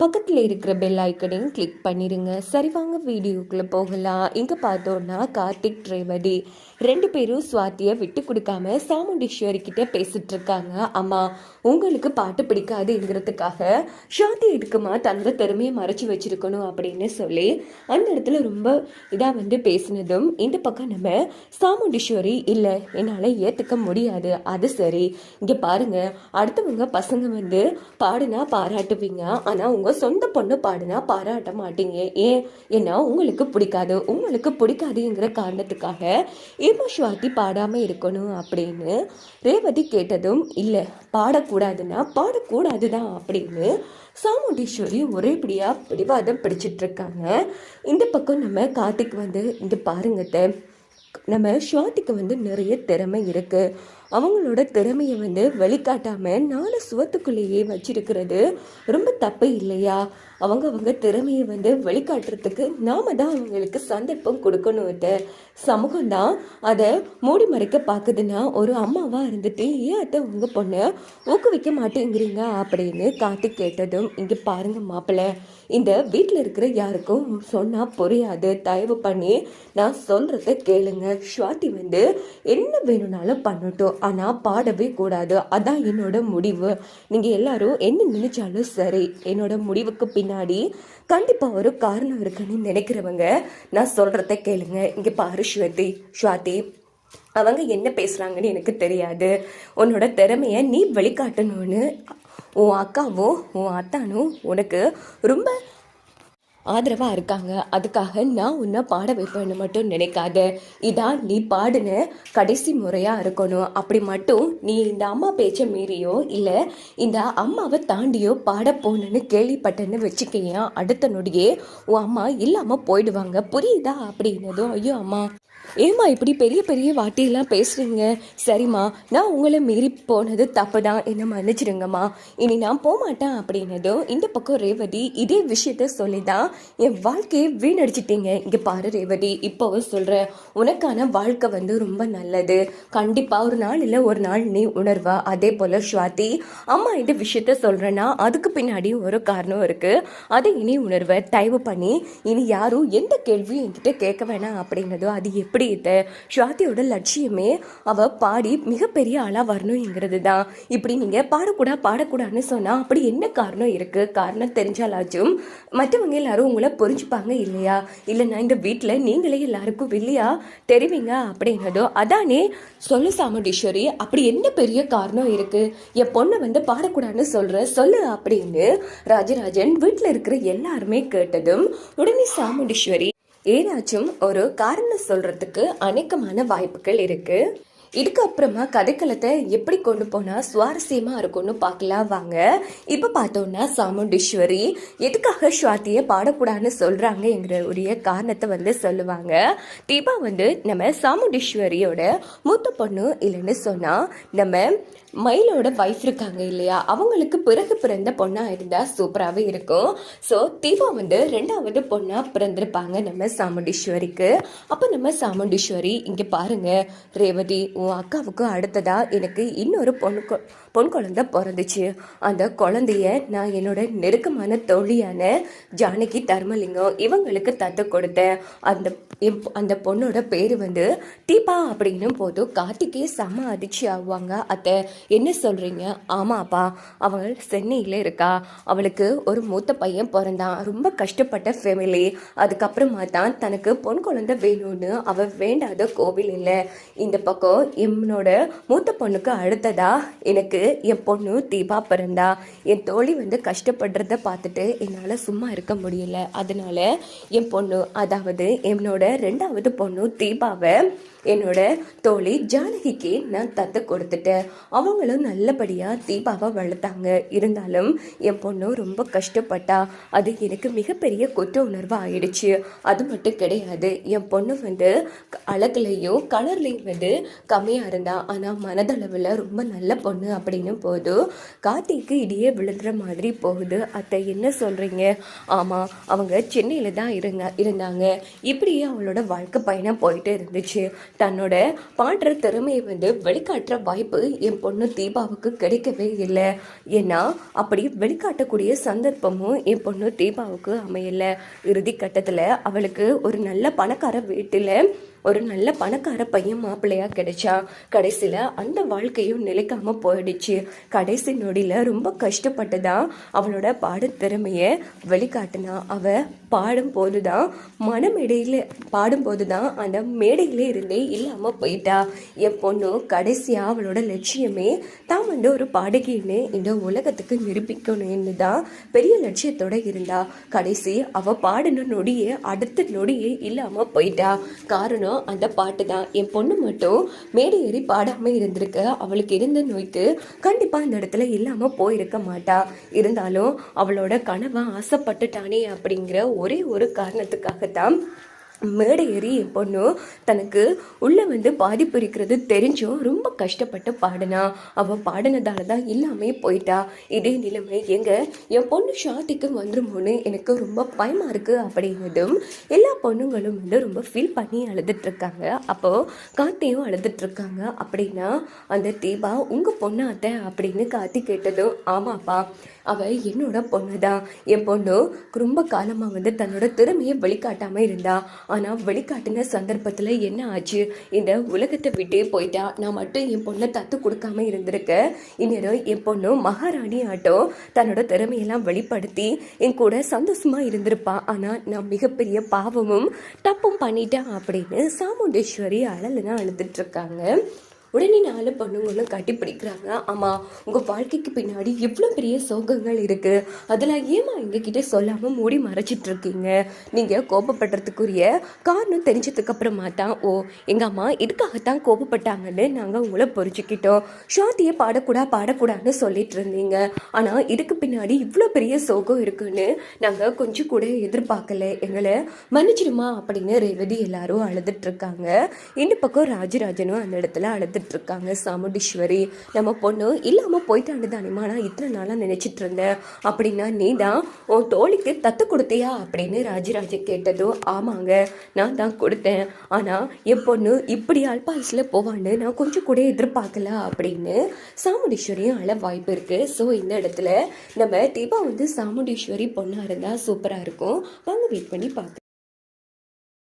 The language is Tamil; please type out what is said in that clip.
பக்கத்தில் இருக்கிற பெல் ஐக்கனையும் கிளிக் பண்ணிடுங்க சரி வாங்க வீடியோக்குள்ளே போகலாம். இங்கே பார்த்தோன்னா கார்த்திக் ரேவதி. ரெண்டு பேரும் சுவாத்தியை விட்டு கொடுக்காம சாமுண்டீஸ்வரி கிட்டே பேசிட்டு இருக்காங்க. அம்மா உங்களுக்கு பாட்டு பிடிக்காதுங்கிறதுக்காக சாந்தி இருக்குமா தன்னோட திறமையை மறைச்சி வச்சிருக்கணும் அப்படின்னு சொல்லி அந்த இடத்துல ரொம்ப இதாக வந்து பேசினதும் இந்த பக்கம் நம்ம சாமுண்டீஸ்வரி இல்லை என்னால் ஏற்றுக்க முடியாது. அது சரி. இங்கே பாருங்கள் அடுத்தவங்க பசங்க வந்து பாடுனா பாராட்டுவீங்க. ஆனால் உங்கள் சொந்த பொண்ணு பாடுனா பாராட்ட மாட்டீங்க. ஏன்? ஏன்னா உங்களுக்கு பிடிக்காது. உங்களுக்கு பிடிக்காதுங்கிற காரணத்துக்காக ஏமா சுவாதி பாடாமல் இருக்கணும் அப்படின்னு ரேவதி கேட்டதும் இல்லை பாடக்கூடாதுன்னா பாடக்கூடாது தான் அப்படின்னு சாமுண்டீஸ்வரி ஒரேபடியாக பிடிவாதம் பிடிச்சிட்டு இருக்காங்க இந்த பக்கம் நம்ம கார்த்திக் வந்து இங்கே பாருங்கத்தை நம்ம ஸ்வாதிக்கு வந்து நிறைய திறமை இருக்குது அவங்களோட திறமையை வந்து வெளிக்காட்டாமல் நாலு சுவத்துக்குள்ளேயே வச்சிருக்கிறது. ரொம்ப தப்பு இல்லையா? அவங்க அவங்க திறமையை வந்து வெளிக்காட்டுறதுக்கு நாம தான் அவங்களுக்கு சந்தர்ப்பம் கொடுக்கணும் அத்தை. சமூகம் தான் அதை மூடி மறைக்க பார்க்குதுன்னா ஒரு அம்மாவாக இருந்துட்டு ஏன் அத்தை உங்கள் பொண்ணை ஊக்குவிக்க மாட்டேங்கிறீங்க? அப்படின்னு காத்து கேட்டதும் இங்கே பாருங்க மாப்பிள்ளை இந்த வீட்டில் இருக்கிற யாருக்கும் சொன்னால் புரியாது. தயவு பண்ணி நான் சொல்கிறத கேளுங்க. ஸ்வாதி வந்து என்ன வேணும்னாலும் பண்ணட்டும். ஆனால் பாடவே கூடாது. அதான் என்னோட முடிவு. நீங்கள் எல்லாரும் என்ன நினைச்சாலும் சரி என்னோட முடிவுக்கு பின்னாடி கண்டிப்பாக ஒரு காரணம் இருக்குன்னு நினைக்கிறவங்க நான் சொல்கிறத கேளுங்க. இங்கே பாரு ஸ்வதி ஸ்வாதி அவங்க என்ன பேசுகிறாங்கன்னு எனக்கு தெரியாது. உன்னோட திறமையை நீ வெளிக்காட்டணும்னு உன் அக்காவும் உன் அத்தானும் உனக்கு ரொம்ப ஆதரவாக இருக்காங்க. அதுக்காக நான் உன்னை பாட வைப்பேன்னு மட்டும் நினைக்காத. இதான் நீ பாடின கடைசி முறையாக இருக்கணும். அப்படி மட்டும் நீ இந்த அம்மா பேச்சை மீறியோ இல்லை இந்த அம்மாவை தாண்டியோ பாட போனேன்னு கேள்விப்பட்டேன்னு வச்சுக்கையா? அடுத்த நொடியே உன் அம்மா இல்லாமல் போயிடுவாங்க. புரியுதா? அப்படின்னதும் ஐயோ அம்மா. ஏம்மா இப்படி பெரிய பெரிய வாட்டியெல்லாம் பேசுறீங்க? சரிம்மா நான் உங்களை மீறி போனது தப்பு தான் என்ன மன்னிச்சிடுங்கம்மா. இனி நான் போகமாட்டேன் அப்படின்னதும் இந்த பக்கம் ரேவதி இதே விஷயத்த சொல்லி தான் என் வாழ்க்கையை வீணடிச்சிட்டீங்க. இங்கே பாரு ரேவதி இப்போவும் சொல்கிறேன் உனக்கான வாழ்க்கை வந்து ரொம்ப நல்லது. கண்டிப்பாக ஒரு நாள் இல்லை ஒரு நாள் நீ உணர்வா. அதே போல் ஸ்வாதி அம்மா இந்த விஷயத்த சொல்கிறேன்னா அதுக்கு பின்னாடி ஒரு காரணம் இருக்குது அதை இனி உணர்வை தயவு பண்ணி இனி யாரும் எந்த கேள்வியும் என்கிட்ட கேட்க வேணாம் அப்படிங்கிறதோ அது எப்படி இது ஸ்வாதியோட லட்சியமே அவள் பாடி மிகப்பெரிய ஆளாக வரணுங்கிறது தான் இப்படி நீங்கள் பாடக்கூடா பாடக்கூடாதுன்னு சொன்னால் அப்படி என்ன காரணம் இருக்குது காரணம் தெரிஞ்சாலாச்சும் மற்றவங்க எல்லாரும் உங்களை புரிஞ்சுப்பாங்க இல்லையா? இல்லைன்னா இந்த வீட்டில் நீங்களே எல்லாருக்கும் வில்லையா? தெரிவிங்க அப்படின்னதோ அதானே? சொல்லு சாமுண்டீஸ்வரி அப்படி என்ன பெரிய காரணம் இருக்குது என் பொண்ணை வந்து பாடக்கூடாதுன்னு சொல்கிற சொல்லு அப்படின்னு ராஜராஜன் வீட்டில் இருக்கிற எல்லாருமே கேட்டதும் உடனே சாமுண்டீஸ்வரி ஏதாச்சும் ஒரு காரணம் சொல்கிறதுக்கு அநேகமான வாய்ப்புகள் இருக்குது இதுக்கப்புறமா கதைக்களத்தை எப்படி கொண்டு போனால் சுவாரஸ்யமாக இருக்கும்னு பார்க்கலாம் வாங்க. இப்போ பார்த்தோன்னா சாமுண்டீஸ்வரி எதுக்காக ஸ்வாத்தியை பாடக்கூடாதுன்னு சொல்கிறாங்கங்கிற உரிய காரணத்தை வந்து சொல்லுவாங்க. தீபா வந்து நம்ம சாமுண்டீஸ்வரியோட மூத்த பொண்ணு இல்லைன்னு சொன்னால் நம்ம மயிலோட வைஃப் இருக்காங்க இல்லையா? அவங்களுக்கு பிறகு பிறந்த பொண்ணாக இருந்தால் சூப்பராகவே இருக்கும். ஸோ தீபா வந்து ரெண்டாவது பொண்ணாக பிறந்திருப்பாங்க நம்ம சாமுண்டீஸ்வரிக்கு. அப்போ நம்ம சாமுண்டீஸ்வரி இங்கே பாருங்க ரேவதி உன் அக்காவுக்கு அடுத்ததாக எனக்கு இன்னொரு பொண்ணு கொ- பொன் குழந்தை பிறந்துச்சு. அந்த குழந்தைய நான் என்னோட நெருக்கமான தோழியான ஜானகி தர்மலிங்கம் இவங்களுக்கு தத்து கொடுத்தேன். அந்த அந்த பொண்ணோட பேர் வந்து தீபா அப்படின்னும் போது கார்த்திகே செம்ம அதிர்ச்சி ஆகுவாங்க அத்தை. என்ன சொல்கிறீங்க ஆமாப்பா அவள் சென்னையில் இருக்கா. அவளுக்கு ஒரு மூத்த பையன் பிறந்தான். ரொம்ப கஷ்டப்பட்ட ஃபேமிலி அதுக்கப்புறமா தான் தனக்கு பொன் குழந்தை வேணும்னு அவள் வேண்டாத கோவில் இல்லை. இந்த பக்கம் என்னோட மூத்த பொண்ணுக்கு அடுத்ததா? எனக்கு என் பொண்ணு தீபா பிறந்தா. என் தோழி வந்து கஷ்டப்படுறத பார்த்துட்டு என்னால் சும்மா இருக்க முடியல. அதனால என் பொண்ணு அதாவது என்னோட ரெண்டாவது பொண்ணு தீபாவை என்னோட தோழி ஜானகிக்கு நான் தத்து கொடுத்துட்டேன். அவங்களும் நல்லபடியாக தீபாவை வளர்த்தாங்க. இருந்தாலும் என் பொண்ணு ரொம்ப கஷ்டப்பட்டா. அது எனக்கு மிகப்பெரிய குற்ற உணர்வு ஆயிடுச்சு. அது மட்டும் கிடையாது. என் பொண்ணு வந்து அழகுலையும் கலர்லையும் வந்து கம்மியாக இருந்தா. ஆனால் மனதளவில் ரொம்ப நல்ல பொண்ணு அப்படின்னும் போது கார்த்திக்கு இடையே விழுந்துற மாதிரி போகுது. அத்தை என்ன சொல்கிறீங்க ஆமாம் அவங்க சென்னையில் தான் இருங்க இருந்தாங்க. இப்படியே அவளோட வாழ்க்கை பயணம் போயிட்டு இருந்துச்சு. தன்னோட பாடுற திறமையை வந்து வெளிக்காட்டுற வாய்ப்பு என் பொண்ணு தீபாவுக்கு கிடைக்கவே இல்லை. ஏன்னா அப்படி வெளிக்காட்டக்கூடிய சந்தர்ப்பமும் என் பொண்ணு தீபாவுக்கு அமையலை. இறுதி கட்டத்தில் அவளுக்கு ஒரு நல்ல பணக்கார வீட்டில் ஒரு நல்ல பணக்கார பையன் மாப்பிள்ளையாக கிடைச்சா கடைசியில் அந்த வாழ்க்கையும் நிலைக்காமல் போயிடுச்சு. கடைசி நொடியில் ரொம்ப கஷ்டப்பட்டு தான் அவளோட பாட திறமையை வெளிக்காட்டினா. அவள் பாடும்போது தான் மனமேடையில் பாடும்போது தான் அந்த மேடையிலே இருந்தே இல்லாமல் போயிட்டா. என் பொண்ணு கடைசியாக அவளோட லட்சியமே தான் வந்து ஒரு பாடகின்னு இந்த உலகத்துக்கு நிரூபிக்கணும்னு தான் பெரிய லட்சியத்தோட இருந்தா. கடைசி அவள் பாடின நொடியே அடுத்த நொடியே இல்லாமல் போயிட்டா. காரணம் அந்த பாட்டு தான். என் பொண்ணு மட்டும் மேடை ஏறி பாடாமல் இருந்திருக்க. அவளுக்கு இருந்த நோய்க்கு கண்டிப்பாக அந்த இடத்துல இல்லாமல் போயிருக்க மாட்டா. இருந்தாலும் அவளோட கனவை ஆசைப்பட்டுட்டானே அப்படிங்கிற ஒரே ஒரு காரணத்துக்காகத்தான் மேடை ஏறி என் பொண்ணு தனக்கு உள்ளே வந்து பாதிப்பு இருக்கிறது தெரிஞ்சும் ரொம்ப கஷ்டப்பட்டு பாடினா. அவள் பாடினதால தான் இல்லாமே போயிட்டா. இதே நிலைமை எங்க என் பொண்ணு ஷாத்திக்கு வந்துருமோன்னு எனக்கு ரொம்ப பயமாக இருக்குது அப்படிங்கிறதும் எல்லா பொண்ணுங்களும் வந்து ரொம்ப ஃபீல் பண்ணி அழுதுட்ருக்காங்க. அப்போது கார்த்தியும் அழுதுட்ருக்காங்க. அப்படின்னா அந்த தீபா உங்கள் பொண்ணு அத்தை அப்படின்னு கார்த்தி கேட்டதும் ஆமாப்பா. அவள் என்னோட பொண்ணு தான் என் பொண்ணு ரொம்ப காலமாக வந்து தன்னோட திறமையை வெளிக்காட்டாமல் இருந்தா. ஆனால் வெளிக்காட்டின சந்தர்ப்பத்தில் என்ன ஆச்சு? இந்த உலகத்தை விட்டே போயிட்டா. நான் மட்டும் என் பொண்ணை தத்து கொடுக்காம இருந்திருக்கேன் இந்நேரம் என் பொண்ணு மகாராணி ஆட்டம் தன்னோட திறமையெல்லாம் வெளிப்படுத்தி என் கூட சந்தோஷமாக இருந்திருப்பா. ஆனால் நான் மிகப்பெரிய பாவமும் தப்பும் பண்ணிட்டேன் அப்படின்னு சாமுண்டேஸ்வரி அழலுன்னு அழுதுட்டு இருக்காங்க. உடனே நாலு பொண்ணுங்களும் கட்டி பிடிக்கிறாங்க ஆமாம் உங்கள் வாழ்க்கைக்கு பின்னாடி இவ்வளோ பெரிய சோகங்கள் இருக்குது அதில் ஏமா எங்ககிட்ட சொல்லாமல் மூடி மறைச்சிட்டு இருக்கீங்க நீங்கள் கோபப்படுறதுக்குரிய காரணம் தெரிஞ்சதுக்கப்புறமா தான் ஓ எங்கள் அம்மா இதுக்காகத்தான் கோபப்பட்டாங்கன்னு நாங்கள் உங்களை புரிஞ்சுக்கிட்டோம். ஷாத்தியை பாடக்கூடா பாடக்கூடாதுன்னு சொல்லிட்டு இருந்தீங்க ஆனால் இதுக்கு பின்னாடி இவ்வளோ பெரிய சோகம் இருக்குன்னு நாங்கள் கொஞ்சம் கூட எதிர்பார்க்கல. எங்களை மன்னிச்சிடுமா அப்படின்னு ரேவதி எல்லாரும் அழுதுட்டு இருக்காங்க இந்த பக்கம் ராஜராஜனும் அந்த இடத்துல அழுதுட்டு இருக்காங்க சாமுண்டீஸ்வரி நம்ம பொண்ணு இல்லாமல் போயிட்டாண்டு தானேமா நான் இத்தனை நாளாக நினச்சிட்டு இருந்தேன். அப்படின்னா நீ தான் உன் தோழிக்கு தத்து கொடுத்தியா? அப்படின்னு ராஜராஜ கேட்டதும் ஆமாங்க நான் தான் கொடுத்தேன். ஆனால் என் பொண்ணு இப்படி அல்பாயுஸில் போவான்னு நான் கொஞ்சம் கூட எதிர்பார்க்கல. அப்படின்னு சாமுண்டீஸ்வரியும் அழ வாய்ப்பு இருக்குது ஸோ இந்த இடத்துல நம்ம தீபா வந்து சாமுண்டீஸ்வரி பொண்ணாக இருந்தால் சூப்பராக இருக்கும். வாங்க வெயிட் பண்ணி பார்க்கலாம்.